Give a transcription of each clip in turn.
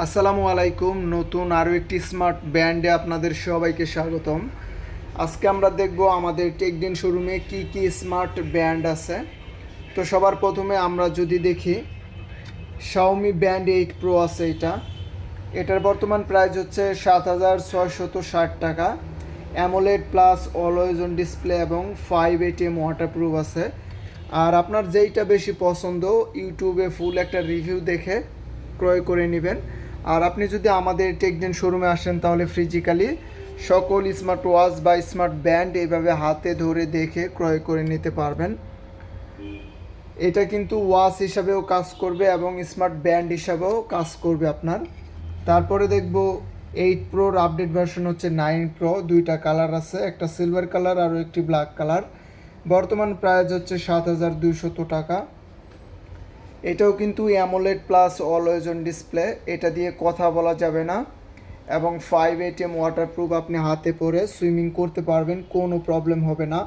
আসসালামু আলাইকুম, নতুন আরও একটি স্মার্ট ব্যান্ডে আপনাদের সবাইকে স্বাগতম। আজকে আমরা দেখব আমাদের টেকডিন শোরুমে কি কি স্মার্ট ব্যান্ড আছে। তো সবার প্রথমে আমরা যদি দেখি শাওমি ব্যান্ড এইট প্রো আছে এটা। এটার বর্তমান প্রাইস হচ্ছে সাত হাজার ছয়শত ষাট টাকা। AMOLED plus always on display এবং ফাইভ এটিএম ওয়াটারপ্রুফ আছে। আর আপনার যেইটা বেশি পছন্দ ইউটিউবে ফুল একটা রিভিউ দেখে ক্রয় করে নেবেন। আর আপনি যদি আমাদের টেকডেন শোরুমে আসেন, তাহলে ফিজিক্যালি সকল স্মার্ট ওয়াচ বা স্মার্ট ব্যান্ড এইভাবে হাতে ধরে দেখে ক্রয় করে নিতে পারবেন। এটা কিন্তু ওয়াচ হিসাবেও কাজ করবে এবং স্মার্ট ব্যান্ড হিসাবেও কাজ করবে আপনার। তারপরে দেখব এইট প্রোর আপডেট ভার্সন হচ্ছে নাইন প্রো দুইটা কালার আছে, একটা সিলভার কালার আর একটি ব্ল্যাক কালার বর্তমান প্রাইস হচ্ছে সাত হাজার দুইশত টাকা। এটাও কিন্তু AMOLED plus always on display এটা দিয়ে কথা বলা যাবে না। এবং ফাইভ এটিএম ওয়াটারপ্রুফ আপনি হাতে পরে সুইমিং করতে পারবেন, কোনো প্রবলেম হবে না।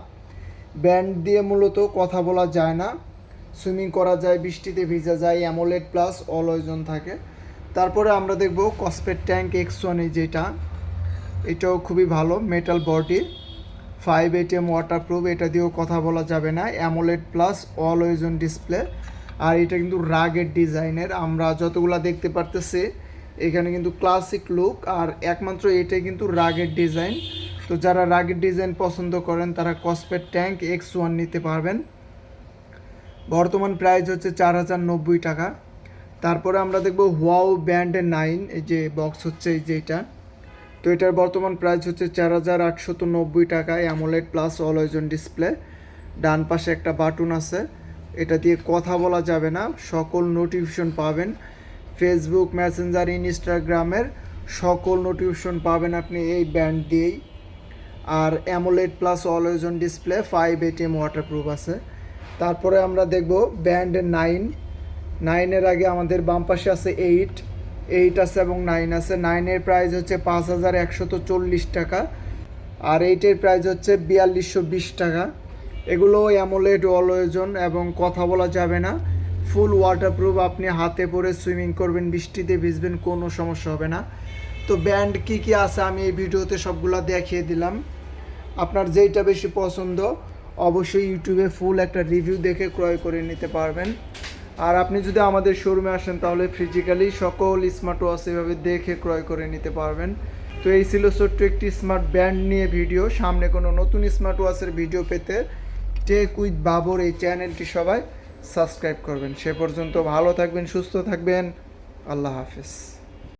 ব্যান্ড দিয়ে মূলত কথা বলা যায় না। সুইমিং করা যায়, বৃষ্টিতে ভিজা যায় অ্যামোলেড প্লাস অলওয়েজ অন থাকে। তারপরে আমরা দেখব কসপেট ট্যাঙ্ক এক্স ওয়ান যেটা। এটাও খুবই ভালো metal body five ATM waterproof এটা দিয়েও কথা বলা যাবে না। AMOLED plus always on display আর এটা কিন্তু রাগের ডিজাইনের। আমরা যতগুলা দেখতে পারতেছি, এখানে কিন্তু ক্লাসিক লুক আর একমাত্র এটাই কিন্তু রাগের ডিজাইন। তো যারা রাগের ডিজাইন পছন্দ করেন, তারা কসপেট ট্যাঙ্ক এক্স ওয়ান নিতে পারবেন। বর্তমান প্রাইস হচ্ছে চার হাজার নব্বই টাকা। তারপরে আমরা দেখব হোয়াও ব্যান্ড নাইন এই যে বক্স হচ্ছে, এই যে এটা। তো এটার বর্তমান প্রাইস হচ্ছে চার হাজার আটশত নব্বই টাকা AMOLED plus always on display ডান পাশে একটা বাটন আছে। এটা দিয়ে কথা বলা যাবে না। সকল নোটিফিকেশন পাবেন। ফেসবুক মেসেঞ্জার ইনস্টাগ্রামের সকল নোটিফিকেশন পাবেন আপনি এই ব্যান্ড দিয়েই। আর AMOLED plus always on display five ATM waterproof আছে। তারপরে আমরা দেখব ব্যান্ড নাইন নাইনের আগে আমাদের বাম পাশে আছে এইট এইট আছে এবং নাইন আছে। নাইনের প্রাইস হচ্ছে পাঁচ হাজার একশত চল্লিশ টাকা। আর এইটের প্রাইস হচ্ছে বিয়াল্লিশশো বিশ টাকা। এগুলো অ্যামোলেড অলওয়েজন এবং কথা বলা যাবে না। ফুল ওয়াটারপ্রুফ আপনি হাতে পরে সুইমিং করবেন, বৃষ্টিতে ভিজবেন, কোনো সমস্যা হবে না। তো ব্যান্ড কি কি আছে আমি এই ভিডিওতে সবগুলো দেখিয়ে দিলাম। আপনার যেইটা বেশি পছন্দ, অবশ্যই ইউটিউবে ফুল একটা রিভিউ দেখে ক্রয় করে নিতে পারবেন। আর আপনি যদি আমাদের শোরুমে আসেন, তাহলে ফিজিক্যালি সকল স্মার্ট ওয়াচ এভাবে দেখে ক্রয় করে নিতে পারবেন। তো এই ছিল ছোট্ট একটি স্মার্ট ব্যান্ড নিয়ে ভিডিও। সামনে কোনো নতুন স্মার্ট ওয়াচের ভিডিও পেতে টেক উইথ বাবর এই চ্যানেলটি সবাই সাবস্ক্রাইব করবেন। সে পর্যন্ত ভালো থাকবেন, সুস্থ থাকবেন। আল্লাহ হাফেজ।